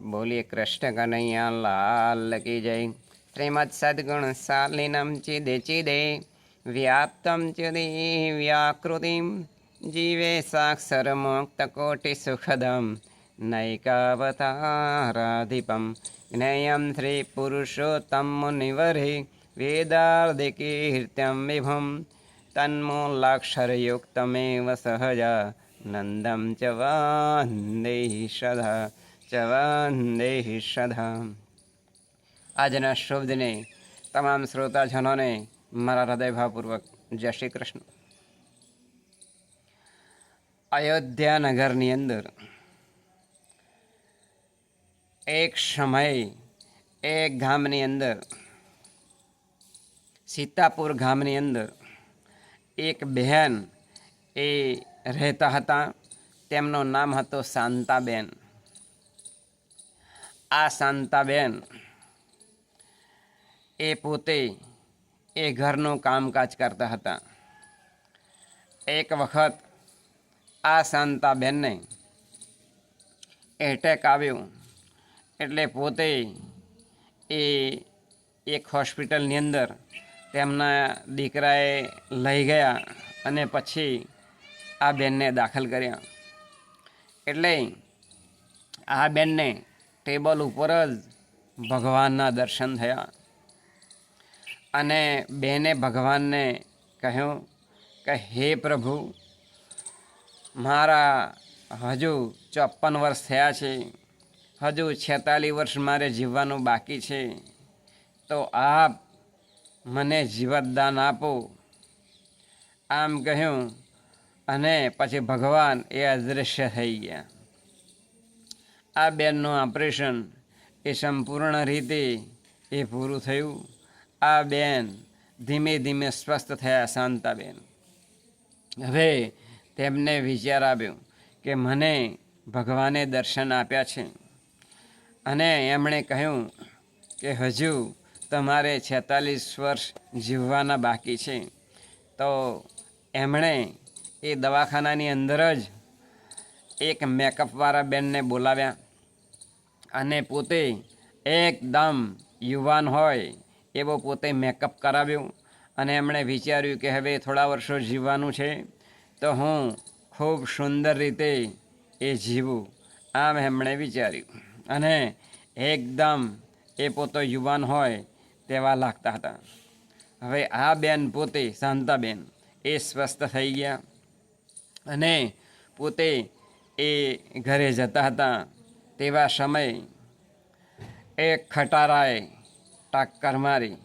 બોલીએ, કૃષ્ણ કનૈયા, લાલ કી જય. શ્રીમદ સદગુણ સાલિનમ ચિદે ચિદે, વ્યાપ્તમ ચિદે વ્યાકૃતિમ, જીવે સાક્ષર મુક્ત કોટિ સુખદમ, નૈકાવતારાધિપમ, જ્ઞેયમ શ્રી પુરુષોત્તમ મુનિવરે વેદાર્ધિકીર્ત્યમ વિભુમ તન્મૂલાક્ષરયુક્તમેવ સહજા, નંદમ ચ વંદે સદા ચ વંદે સદા આજના શુભ દિને તમામ શ્રોતાજનોને મારા હૃદયભાવપૂર્વક જય શ્રી કૃષ્ણ અયોધ્યા નગરની અંદર એક સમય એક ગામની અંદર સીતાપુર ગામની અંદર એક બહેન એ રહેતા હતા તેમનું નામ હતું શાંતાબેન આ શાંતાબેન, એ પોતે એ ઘરનું કામકાજ કરતા હતા. એક વખત આ શાંતાબેનને એટેક આવ્યો એટલે પોતે એ એક હોસ્પિટલની અંદર તેમના દીકરાએ લઈ ગયા અને પછી આ બેનને દાખલ કર્યા. એટલે આ બેનને ટેબલ ઉપર જ ભગવાનના દર્શન થયા. અને બેને ભગવાનને કહ્યું કે, હે પ્રભુ, મારા હજુ ચોપન વર્ષ થયા છે. હજુ છેતાલીસ વર્ષ મારે જીવવાનું બાકી છે. તો આપ મને જીવતદાન આપો. આમ કહ્યું અને પછી ભગવાન એ અદૃશ્ય થઈ ગયા. આ બેનનું ઓપરેશન એ સંપૂર્ણ રીતે એ પૂરું થયું. આ બેન ધીમે ધીમે સ્વસ્થ થયા શાંતાબેન. હવે તેમને વિચાર આવ્યો કે મને ભગવાને દર્શન આપ્યા છે. અને એમણે કહ્યું કે હજુ તમારે છેતાલીસ વર્ષ જીવવાના બાકી છે. તો એમણે એ દવાખાનાની અંદર જ એક મેકઅપવાળા બેનને બોલાવ્યા. અને પોતે એકદમ યુવાન હોય એવો પોતે મેકઅપ કરાવ્યો અને એમણે વિચાર્યું કે હવે થોડા વર્ષો જીવવાનું છે, તો હું ખૂબ સુંદર રીતે એ જીવું, આમ એમણે વિચાર્યું. અને એકદમ એ પોતો યુવાન હોય તેવા લાગતા હતા. હવે આ બેન પોતે શાંતાબેન એ સ્વસ્થ થઈ ગયા અને પોતે એ ઘરે જતા હતા. તેવા સમયે એક ખટારાએ ટક્કર મારી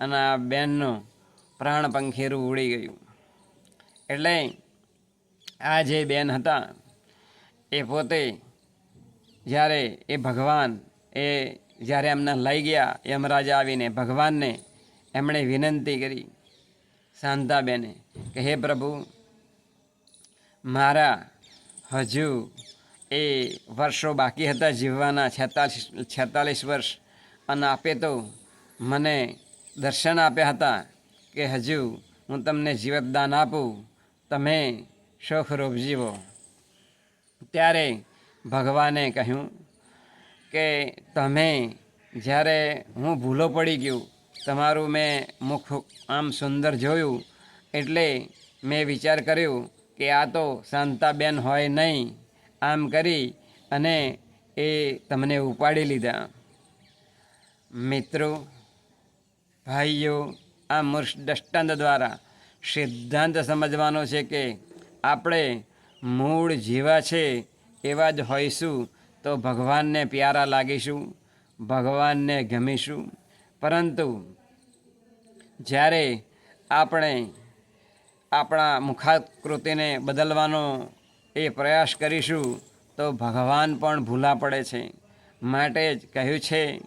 અને આ બેનનું પ્રાણ પંખેરું ઉડી ગયું. એટલે આ જે બેન હતા, એ પોતે જ્યારે એ ભગવાન, એ જ્યારે એમને લઈ ગયા યમરાજા આવીને ભગવાનને એમણે વિનંતી કરી, શાંતાબેને કે, હે પ્રભુ, મારા હજુ એ વર્ષો બાકી હતા જીવવાના છેતાલીસ છેતાલીસ વર્ષ. અને આપે તો મને દર્શન આપ્યા હતા કે હજુ હું તમને જીવતદાન આપું, તમે શોખરૂપ જીવો. ત્યારે ભગવાને કહ્યું કે તમે જ્યારે હું ભૂલો પડી ગયું, તમારું મેં મુખ આમ સુંદર જોયું, એટલે મેં વિચાર કર્યું કે આ તો શાંતાબેન હોય નહીં. આમ કરી અને એ તમને ઉપાડી લીધા. મિત્રો, ભાઈઓ, આ મૂર્ખ દૃષ્ટાંત દ્વારા સિદ્ધાંત સમજવાનો છે કે આપણે મૂળ જેવા છે એવા જ હોઈશું તો ભગવાનને પ્યારા લાગીશું, ભગવાનને ગમીશું. પરંતુ જ્યારે આપણે આપણા મુખાકૃતિને બદલવાનો એ પ્રયાસ કરીશું તો ભગવાન પણ ભૂલા પડે છે. માટે જ કહ્યું છે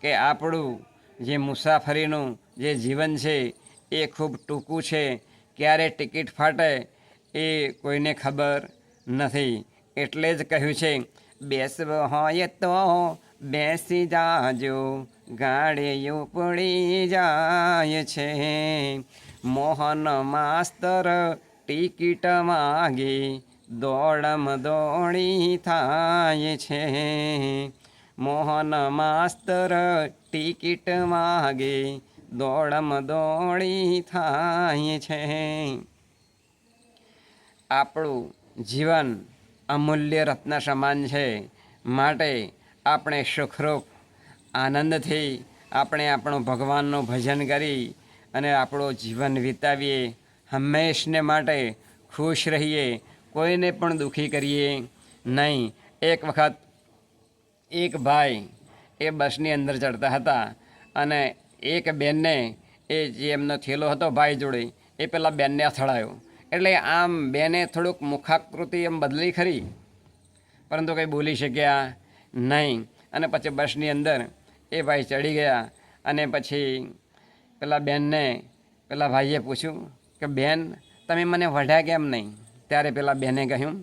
કે આપણું જે મુસાફરીનું જે જીવન છે એ ખૂબ ટૂંકું છે. ક્યારે ટિકિટ ફાટે એ કોઈને ખબર નથી. એટલે જ કહ્યું છે, બેસવો હોય તો બેસી જાજો ગાડીઓ પડી જાય છે. મોહન માસ્તર ટિકિટ માગી દોડમ દોડી થાય છે. મોહન માસ્તર ટિકિટ માગે દોડમ દોડી થાય છે. આપણું જીવન અમૂલ્ય રત્ન સમાન છે. માટે આપણે સુખરૂપ, આનંદથી આપણે આપણું ભગવાનનું ભજન કરી અને આપણું જીવન વિતાવીએ. હંમેશને માટે ખુશ રહીએ. કોઈને પણ દુઃખી કરીએ નહીં. એક વખત એક ભાઈ એ બસની અંદર ચડતા હતા અને એક બેનને એ જે એમનો થેલો હતો ભાઈ જોડે, એ પેલા બેનને અથડાયો. એટલે આમ બેને થોડુંક મુખાકૃતિ એમ બદલી ખરી. પરંતુ કંઈ બોલી શક્યા નહીં. અને પછી બસની અંદર એ ભાઈ ચડી ગયા અને પછી પેલા બેનને, પેલા ભાઈએ પૂછ્યું કે, બેન, તમે મને વઢ્યા કેમ નહીં? ત્યારે પેલા બેને કહ્યું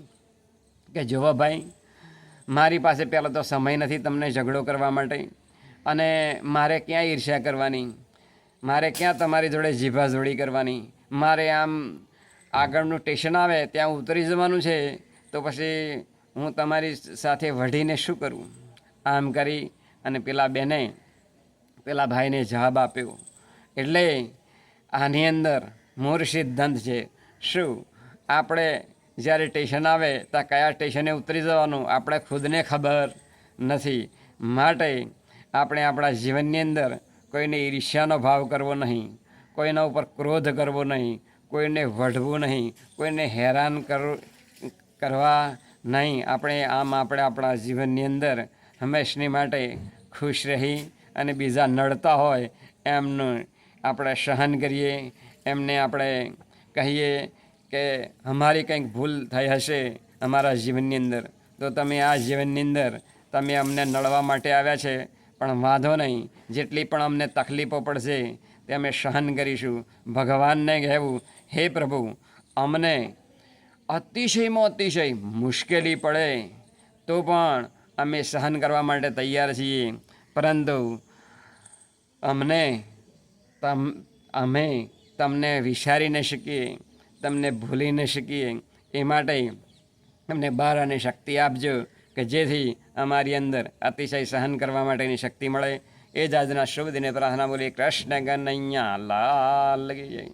કે, જુઓ ભાઈ, મારી પાસે પહેલાં તો સમય નથી તમને ઝઘડો કરવા માટે અને મારે ક્યાં ઈર્ષ્યા કરવાની? મારે ક્યાં તમારી જોડે જીભાજોડી કરવાની? મારે આમ આગળનું સ્ટેશન આવે, ત્યાં ઉતરી જવાનું છે, તો પછી હું તમારી સાથે વઢીને શું કરું? આમ કરી અને પેલા બેને પેલા ભાઈને જવાબ આપ્યો, એટલે આની અંદર મૂળ સિદ્ધાંત છે. શું? આપણે જ્યારે સ્ટેશન આવે ત્યાં કયા સ્ટેશને ઉતરી જવાનું આપણે ખુદને ખબર નથી. માટે આપણે આપણા જીવનની અંદર કોઈને ઈર્ષ્યાનો ભાવ કરવો નહીં, કોઈના ઉપર ક્રોધ કરવો નહીં, કોઈને વઢવું નહીં, કોઈને હેરાન કર કરવા નહીં. આપણે આમ આપણે આપણા જીવનની અંદર હંમેશની માટે ખુશ રહી અને બીજા નડતા હોય એમનું આપણે સહન કરીએ, એમને આપણે કહીએ કે અમારી કંઈક ભૂલ થઈ હશે અમારા જીવનની અંદર, તો તમે આ જીવનની અંદર તમે અમને નડવા માટે આવ્યા છે. પણ વાંધો નહીં, જેટલી પણ અમને તકલીફો પડશે તે અમે સહન કરીશું. ભગવાનને કહેવું, હે પ્રભુ, અમને અતિશયમાં અતિશય મુશ્કેલી પડે, તો પણ અમે સહન કરવા માટે તૈયાર છીએ. પરંતુ અમને તમ, અમે તમને વિચારી ન શકીએ. તમને ભૂલી ન શકીએ. એ માટે અમને બહાર અને શક્તિ આપજો કે જેથી અમારી અંદર અતિશય સહન કરવા માટેની શક્તિ મળે. એ જ આજના શુભ દિને પ્રાર્થના બોલી કૃષ્ણ ગનૈયા લાલ લગી જય.